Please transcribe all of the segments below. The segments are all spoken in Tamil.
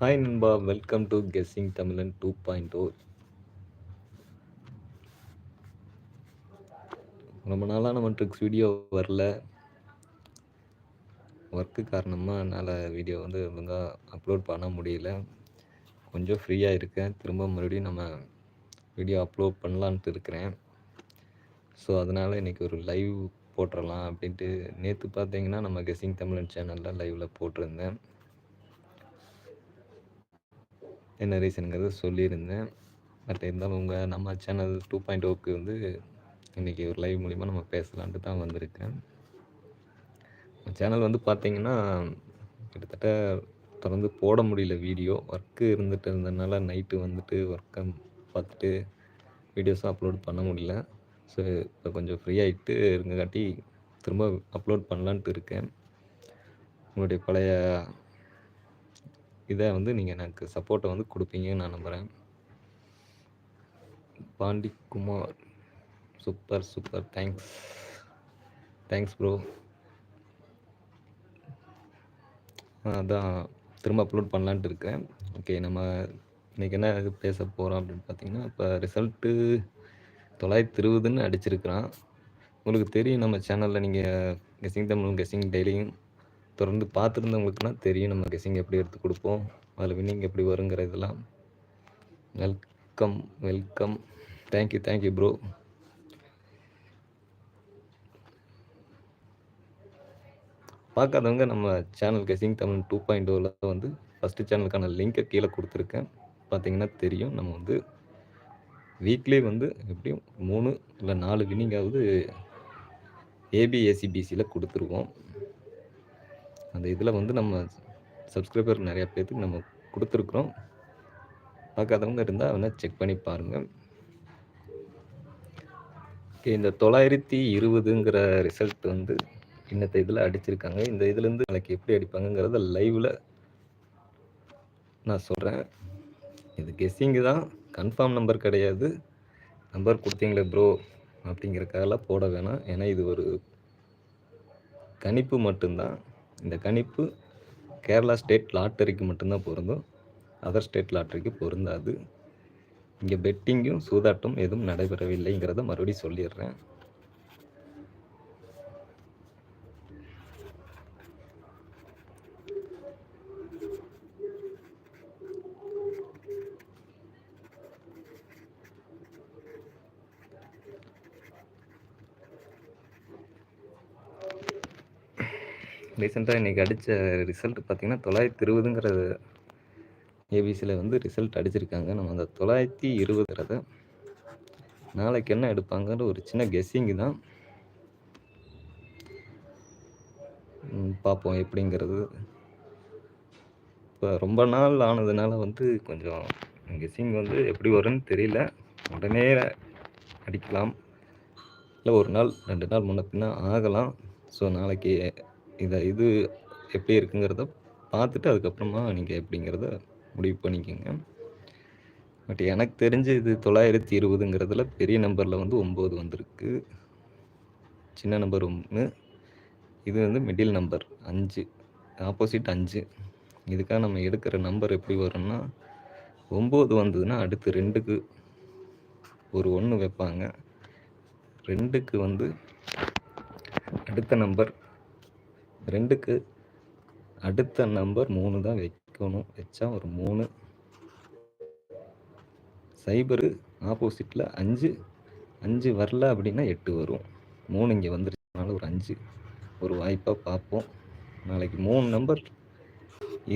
ஹாய் நண்பா welcome to guessing Tamizhan two point O ரொம்ப நாளாக நம்ம ட்ரிக்ஸ் வீடியோ வரல. ஒர்க்கு காரணமாக என்னால் வீடியோ வந்து ஒழுங்காக அப்லோட் பண்ண முடியல. கொஞ்சம் ஃப்ரீயாக இருக்கேன். திரும்ப மறுபடியும் நம்ம வீடியோ அப்லோட் பண்ணலான்ட்டு இருக்கிறேன். ஸோ அதனால் இன்றைக்கி ஒரு லைவ் போட்டுடலாம் அப்படின்ட்டு நேற்று பார்த்தீங்கன்னா நம்ம கெஸ்ஸிங் தமிழன் சேனலில் லைவில் போட்டிருந்தேன். என்ன ரீசனுங்கிறத சொல்லியிருந்தேன். பட் இருந்தாலும் உங்கள் நம்ம சேனல் டூ பாயிண்ட் ஓக்கு வந்து இன்றைக்கி ஒரு லைவ் மூலிமா நம்ம பேசலான்ட்டு தான் வந்திருக்கேன். சேனல் வந்து பார்த்திங்கன்னா கிட்டத்தட்ட தொடர்ந்து போட முடியல வீடியோ ஒர்க்கு இருந்துட்டு இருந்ததுனால நைட்டு வந்துட்டு ஒர்க்கை பார்த்துட்டு வீடியோஸும் அப்லோட் பண்ண முடியல. ஸோ இப்போ கொஞ்சம் ஃப்ரீ ஆகிட்டு இருங்கக்காட்டி திரும்ப அப்லோட் பண்ணலான்ட்டு இருக்கேன். உங்களுடைய பழைய இதை வந்து நீங்கள் எனக்கு சப்போர்ட்டை வந்து கொடுப்பீங்கன்னு நான் நம்புகிறேன் Pandi Kumar. Super super thanks thanks bro அதான். திரும்ப அப்லோட் பண்ணலான்ட்டு இருக்கேன். ஓகே நம்ம இன்றைக்கி என்ன இது பேச போகிறோம் அப்படின்னு பார்த்தீங்கன்னா இப்போ ரிசல்ட்டு தொள்ளாயிரத்தி இருபதுன்னு அடிச்சிருக்கிறான். உங்களுக்கு தெரியும் நம்ம சேனலில் நீங்கள் கெஸிங் தமிழும் கெஸிங் டெய்லியும் தொடர்ந்து பார்த்துருந்தவங்களுக்குனா தெரியும் நம்ம கெஸிங் எப்படி எடுத்து கொடுப்போம் அதில் வின்னிங் எப்படி வருங்கிற இதெல்லாம். Welcome welcome thank you thank you bro பார்க்காதவங்க நம்ம channel guessing Tamil two point ஓவில் வந்து ஃபஸ்ட்டு சேனலுக்கான லிங்க்கை கீழே கொடுத்துருக்கேன். பார்த்தீங்கன்னா தெரியும் நம்ம வந்து வீக்லி வந்து எப்படியும் மூணு இல்லை நாலு வின்னிங்காவது ஏபிஏசிபிசியில் கொடுத்துருவோம். அந்த இதில் வந்து நம்ம சப்ஸ்கிரைபர் நிறையா பேர்த்துக்கு நம்ம கொடுத்துருக்குறோம். பார்க்காதவங்க இருந்தால் வேணால் செக் பண்ணி பாருங்கள். ஓகே இந்த தொள்ளாயிரத்தி இருபதுங்கிற ரிசல்ட் வந்து இன்னத்தை இதில் அடிச்சிருக்காங்க. இந்த இதுலேருந்து நாளைக்கு எப்படி அடிப்பாங்கங்கிறத லைவில் நான் சொல்கிறேன் இது கெஸ்ஸிங்கு தான். கன்ஃபார்ம் நம்பர் கிடையாது. நம்பர் கொடுத்தீங்களே ப்ரோ அப்படிங்கிறக்காகலாம் போட வேணாம். ஏன்னா இது ஒரு கணிப்பு மட்டும்தான். இந்த கணிப்பு கேரளா ஸ்டேட் லாட்டரிக்கு மட்டும்தான் பொருந்தும். அதர் ஸ்டேட் லாட்டரிக்கு பொருந்தாது. இங்கே பெட்டிங்கும் சூதாட்டம் எதுவும் நடைபெறவில்லைங்கிறத மறுபடியும் சொல்லிடுறேன். ரீசெண்டாக இன்றைக்கி அடித்த ரிசல்ட் பார்த்திங்கன்னா தொள்ளாயிரத்தி இருபதுங்கிற ஏபிசியில் வந்து ரிசல்ட் அடிச்சிருக்காங்க. நம்ம அந்த தொள்ளாயிரத்தி இருபதுங்கிறத நாளைக்கு என்ன எடுப்பாங்கன்ற ஒரு சின்ன கெஸ்ஸிங்கு தான். பார்ப்போம் எப்படிங்கிறது. இப்போ ரொம்ப நாள் ஆனதுனால வந்து கொஞ்சம் கெஸ்ஸிங் வந்து எப்படி வரும்னு தெரியல. உடனே அடிக்கலாம். இல்லை ஒரு நாள் ரெண்டு நாள் முன்ன பின்ன ஆகலாம். ஸோ நாளைக்கு இதை இது எப்படி இருக்குங்கிறத பார்த்துட்டு அதுக்கப்புறமா நீங்கள் எப்படிங்கிறத முடிவு பண்ணிக்கோங்க. பட் எனக்கு தெரிஞ்சு இது தொள்ளாயிரத்தி இருபதுங்கிறதுல பெரிய நம்பரில் வந்து ஒம்பது வந்திருக்கு. சின்ன நம்பர் ஒன்று இது வந்து மிடில் நம்பர் அஞ்சு. ஆப்போசிட் அஞ்சு. இதுக்காக நம்ம எடுக்கிற நம்பர் எப்படி வரும்னா ஒம்பது வந்ததுன்னா அடுத்து ரெண்டுக்கு ஒரு ஒன்று வைப்பாங்க. ரெண்டுக்கு வந்து அடுத்த நம்பர் ரெண்டுக்கு அடுத்த நம்பர் மூணு தான் வைக்கணும். வச்சா ஒரு மூணு. சைபரு ஆப்போசிட்டில் அஞ்சு. அஞ்சு வரல அப்படின்னா எட்டு வரும். மூணு இங்கே வந்துருச்சுனால ஒரு அஞ்சு. ஒரு வாய்ப்பாக பார்ப்போம். நாளைக்கு மூணு நம்பர்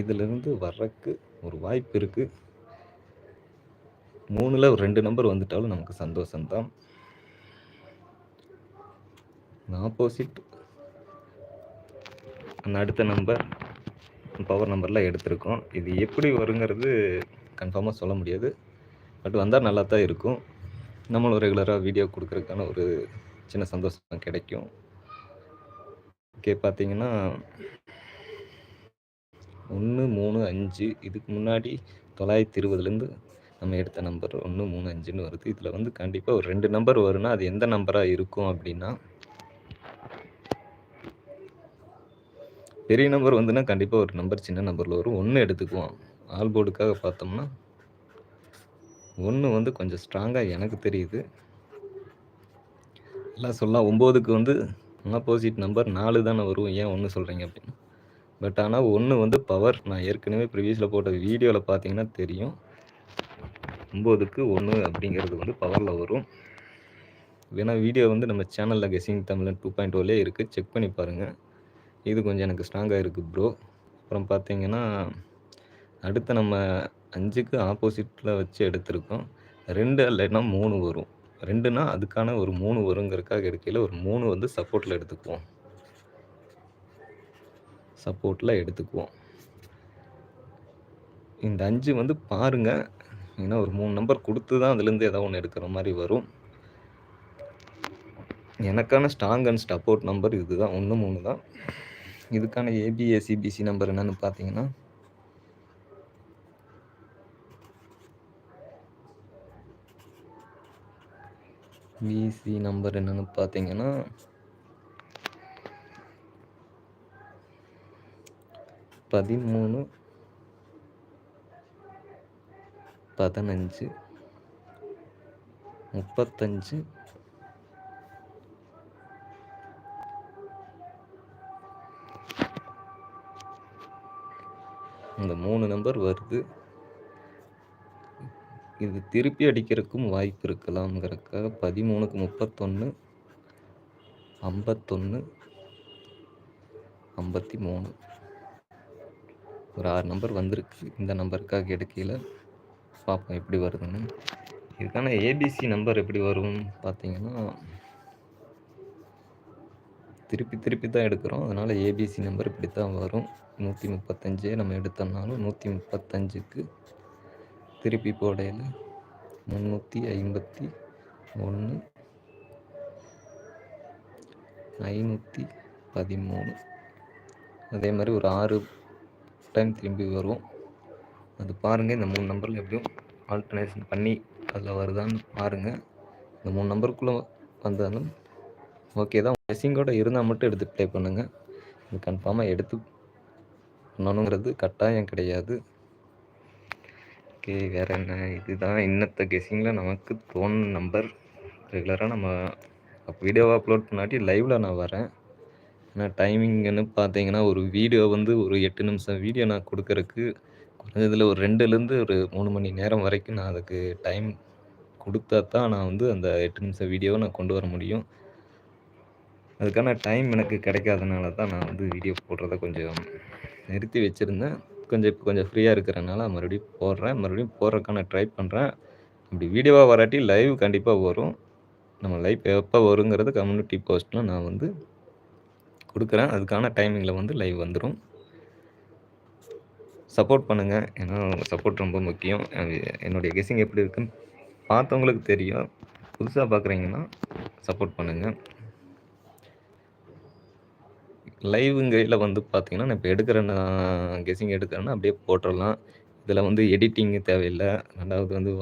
இதிலிருந்து வர்றக்கு ஒரு வாய்ப்பு இருக்குது மூணில் ஒரு ரெண்டு நம்பர் வந்துட்டாலும் நமக்கு சந்தோஷம்தான். ஆப்போசிட் அடுத்த நம்பர் பவர் நம்பர்லாம் எடுத்திருக்கோம். இது எப்படி வருங்கிறது கன்ஃபார்மாக சொல்ல முடியாது. பட் வந்தால் நல்லா தான் இருக்கும். நம்மளும் ரெகுலராக வீடியோ கொடுக்குறதுக்கான ஒரு சின்ன சந்தோஷம் கிடைக்கும். ஓகே பார்த்தீங்கன்னா ஒன்று மூணு அஞ்சு இதுக்கு முன்னாடி தொள்ளாயிரத்தி இருபதுலேருந்து நம்ம எடுத்த நம்பர் ஒன்று மூணு அஞ்சுன்னு வருது. இதில் வந்து கண்டிப்பாக ஒரு ரெண்டு நம்பர் வரும்னா அது எந்த நம்பராக இருக்கும் அப்படின்னா பெரிய நம்பர் வந்துன்னா கண்டிப்பாக ஒரு நம்பர் சின்ன நம்பரில் வரும். ஒன்று எடுத்துக்குவோம். ஆல் போர்டுக்காக பார்த்தோம்னா ஒன்று வந்து கொஞ்சம் ஸ்ட்ராங்காக எனக்கு தெரியுது. எல்லாம் சொல்லலாம் ஒம்போதுக்கு வந்து ஆப்போசிட் நம்பர் நாலு தானே வரும். ஏன் ஒன்று சொல்கிறீங்க அப்படின்னு? பட் ஆனால் ஒன்று வந்து பவர் நான் ஏற்கனவே ப்ரீவியஸில் போட்ட வீடியோவில் பார்த்தீங்கன்னா தெரியும். ஒம்போதுக்கு ஒன்று அப்படிங்கிறது வந்து பவரில் வரும். வேணால் வீடியோ வந்து நம்ம சேனலில் கெஸிங் தமிழன் டூ பாயிண்ட் ஓலே இருக்குது செக் பண்ணி பாருங்கள் இது கொஞ்சம் எனக்கு ஸ்ட்ராங்காக இருக்குது ப்ரோ அப்புறம் பார்த்தீங்கன்னா அடுத்து நம்ம அஞ்சுக்கு ஆப்போசிட்டில் வச்சு எடுத்திருக்கோம். ரெண்டு இல்லைன்னா மூணு வரும். ரெண்டுனா அதுக்கான ஒரு மூணு வருங்கிறதுக்காக எடுக்கையில் ஒரு மூணு வந்து சப்போர்ட்டில் எடுத்துக்குவோம். சப்போர்ட்டில் எடுத்துக்குவோம். இந்த அஞ்சு வந்து பாருங்கள் ஏன்னா ஒரு மூணு நம்பர் கொடுத்து தான் அதுலேருந்து ஏதோ ஒன்று எடுக்கிற மாதிரி வரும். எனக்கான ஸ்ட்ராங் அண்ட் சப்போர்ட் நம்பர் இதுதான். ஒன்று மூணு தான். இதுக்கான ஏபிஏசிபிசி நம்பர் என்னன்னு பார்த்தீங்கன்னா பிசி நம்பர் என்னன்னு பார்த்தீங்கன்னா பதிமூணு பதினஞ்சு முப்பத்தஞ்சு இந்த மூணு நம்பர் வருது. இது திருப்பி அடிக்கிறதுக்கும் வாய்ப்பு இருக்கலாம்ங்கிறக்காக பதிமூணுக்கு முப்பத்தொன்று ஐம்பத்தொன்று ஐம்பத்தி மூணு ஒரு ஆறு நம்பர் வந்திருக்கு. இந்த நம்பருக்காக எடுக்கையில் பார்ப்போம் எப்படி வருதுன்னு. இதுக்கான ஏபிசி நம்பர் எப்படி வரும் பார்த்தீங்கன்னா திருப்பி திருப்பி தான் எடுக்கிறோம். அதனால் ஏபிசி நம்பர் இப்படி தான் வரும். நூற்றி முப்பத்தஞ்சு நம்ம எடுத்தோம்னாலும் நூற்றி முப்பத்தஞ்சுக்கு திருப்பி போடையில் முந்நூற்றி ஐம்பத்தி ஒன்று ஐநூற்றி பதிமூணு. அதே மாதிரி ஒரு ஆறு டைம் திரும்பி வரும். அது பாருங்கள் இந்த மூணு நம்பரில் எப்படியும் ஆல்டர்னேஷன் பண்ணி அதில் வருதான்னு பாருங்கள் இந்த மூணு நம்பருக்குள்ளே வந்தாலும் ஓகே தான் மெஸ்ஸிங்கோட இருந்தால் மட்டும் எடுத்து ப்ளே பண்ணுங்கள் இது கன்ஃபார்மாக எடுத்து பண்ணணுங்கிறது கட்டாயம் கிடையாது. ஓகே வேறு என்ன? இதுதான் இன்னத்த கெஸ்ஸிங்கில் நமக்கு தோணும் நம்பர் ரெகுலராக நம்ம வீடியோவை அப்லோட் பண்ணாட்டி லைவில் நான் வரேன். ஏன்னா டைமிங்னு பார்த்தீங்கன்னா ஒரு வீடியோ வந்து ஒரு எட்டு நிமிஷம் வீடியோ நான் கொடுக்கறக்கு குறைஞ்சதில் ஒரு ரெண்டுலேருந்து ஒரு மூணு மணி நேரம் வரைக்கும் நான் அதுக்கு டைம் கொடுத்தா தான் நான் வந்து அந்த எட்டு நிமிஷம் வீடியோவை நான் கொண்டு வர முடியும். அதுக்கான டைம் எனக்கு கிடைக்காதனால தான் நான் வந்து வீடியோ போடுறத கொஞ்சம் நிறுத்தி வச்சுருந்தேன். கொஞ்சம் இப்போ கொஞ்சம் ஃப்ரீயாக இருக்கிறனால மறுபடியும் போடுறேன். மறுபடியும் போடுறதுக்கான ட்ரை பண்ணுறேன் அப்படி வீடியோவாக வராட்டி லைவ் கண்டிப்பாக வரும். நம்ம லைவ் எப்போ வருங்கிறது கம்யூனிட்டி போஸ்ட்டில் நான் வந்து கொடுக்குறேன். அதுக்கான டைமிங்கில் வந்து லைவ் வந்துடும் சப்போர்ட் பண்ணுங்கள் ஏன்னா சப்போர்ட் ரொம்ப முக்கியம். என்னுடைய கெஸ்ஸிங் எப்படி இருக்குன்னு பார்த்தவங்களுக்கு தெரியும். புதுசாக பார்க்குறீங்கன்னா சப்போர்ட் பண்ணுங்கள் லைவுங்கையில் வந்து பார்த்தீங்கன்னா நான் இப்போ நான் கெஸ்ஸிங் எடுக்கிறேன்னா அப்படியே போட்டுடலாம் இதில் வந்து எடிட்டிங்கு தேவையில்லை. ரெண்டாவது வந்து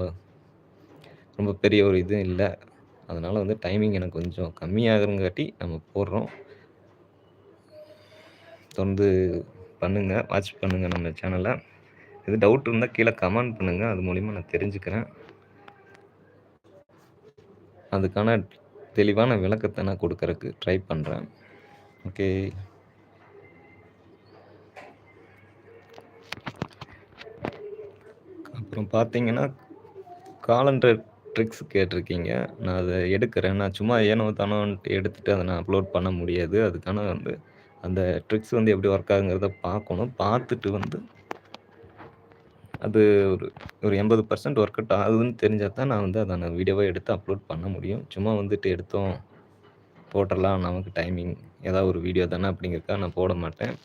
ரொம்ப பெரிய ஒரு இதுவும் இல்லை. அதனால் வந்து டைமிங் எனக்கு கொஞ்சம் கம்மியாகிறங்காட்டி நம்ம போடுறோம். தொடர்ந்து பண்ணுங்கள் வாட்ச் பண்ணுங்கள் நம்ம சேனலை இது டவுட் இருந்தால் கீழே கமெண்ட் பண்ணுங்கள் அது மூலிமா நான் தெரிஞ்சுக்கிறேன். அதுக்கான தெளிவான விளக்கத்தை நான் கொடுக்கறக்கு ட்ரை பண்ணுறேன் ஓகே அப்புறம் பார்த்தீங்கன்னா காலண்டர் ட்ரிக்ஸ் கேட்டிருக்கீங்க. நான் அதை எடுக்கிறேன். நான் சும்மா ஏனோ தானோன்ட்டு எடுத்துகிட்டு அதை நான் அப்லோட் பண்ண முடியாது. அதுக்கான வந்து அந்த ட்ரிக்ஸ் வந்து எப்படி ஒர்க் ஆகுங்கிறத பார்க்கணும். பார்த்துட்டு வந்து அது ஒரு ஒரு எண்பது பர்சன்ட் ஒர்க் அவுட் ஆகுதுன்னு தெரிஞ்சால் தான் நான் வந்து அதை நான் வீடியோவாக எடுத்து அப்லோட் பண்ண முடியும். சும்மா வந்துட்டு எடுத்தோம் போட்டுடலாம். நமக்கு டைமிங் ஏதாவது ஒரு வீடியோ தானே அப்படிங்கிறதுக்காக நான் போட மாட்டேன்.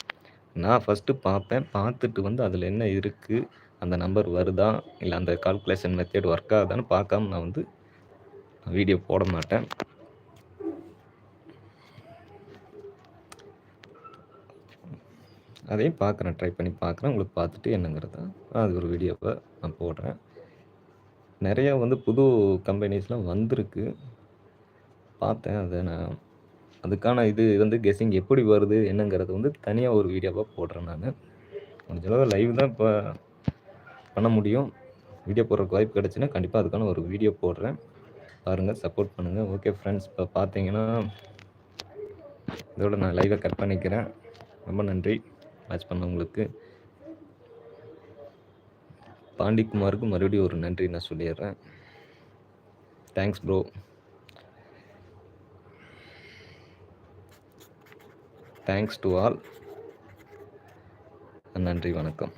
நான் ஃபஸ்ட்டு பார்ப்பேன். பார்த்துட்டு வந்து அதில் என்ன இருக்குது அந்த நம்பர் வருதா? இல்லை அந்த கால்குலேஷன் மெத்தேட் ஒர்க் ஆகுதான்னு பார்க்காம நான் வந்து வீடியோ போட மாட்டேன். அதையும் பார்க்குறேன் ட்ரை பண்ணி பார்க்குறேன். உங்களுக்கு பார்த்துட்டு என்னங்கிறத. அது ஒரு வீடியோவை நான் போடுறேன். நிறையா வந்து புது கம்பெனிஸ்லாம் வந்திருக்கு. பார்த்தேன். அதை நான் அதுக்கான இது வந்து கெஸ்ஸிங் எப்படி வருது என்னங்கிறது வந்து தனியாக ஒரு வீடியோவாக போடுறேன் நான். முடிஞ்சளவு லைவ் தான் இப்போ பண்ண முடியும். வீடியோ போடுறதுக்கு வாய்ப்பு கிடச்சுன்னா கண்டிப்பாக அதுக்கான ஒரு வீடியோ போடுறேன். பாருங்கள் சப்போர்ட் பண்ணுங்கள் ஓகே ஃப்ரெண்ட்ஸ் இப்போ பார்த்தீங்கன்னா இதோட நான் லைவை கட் பண்ணிக்கிறேன். ரொம்ப நன்றி. வாட்ச் பண்ணவங்களுக்கு. பாண்டிக்குமாருக்கு மறுபடியும் ஒரு நன்றி நான் சொல்லிடுறேன். Thanks bro thanks to all நன்றி வணக்கம்.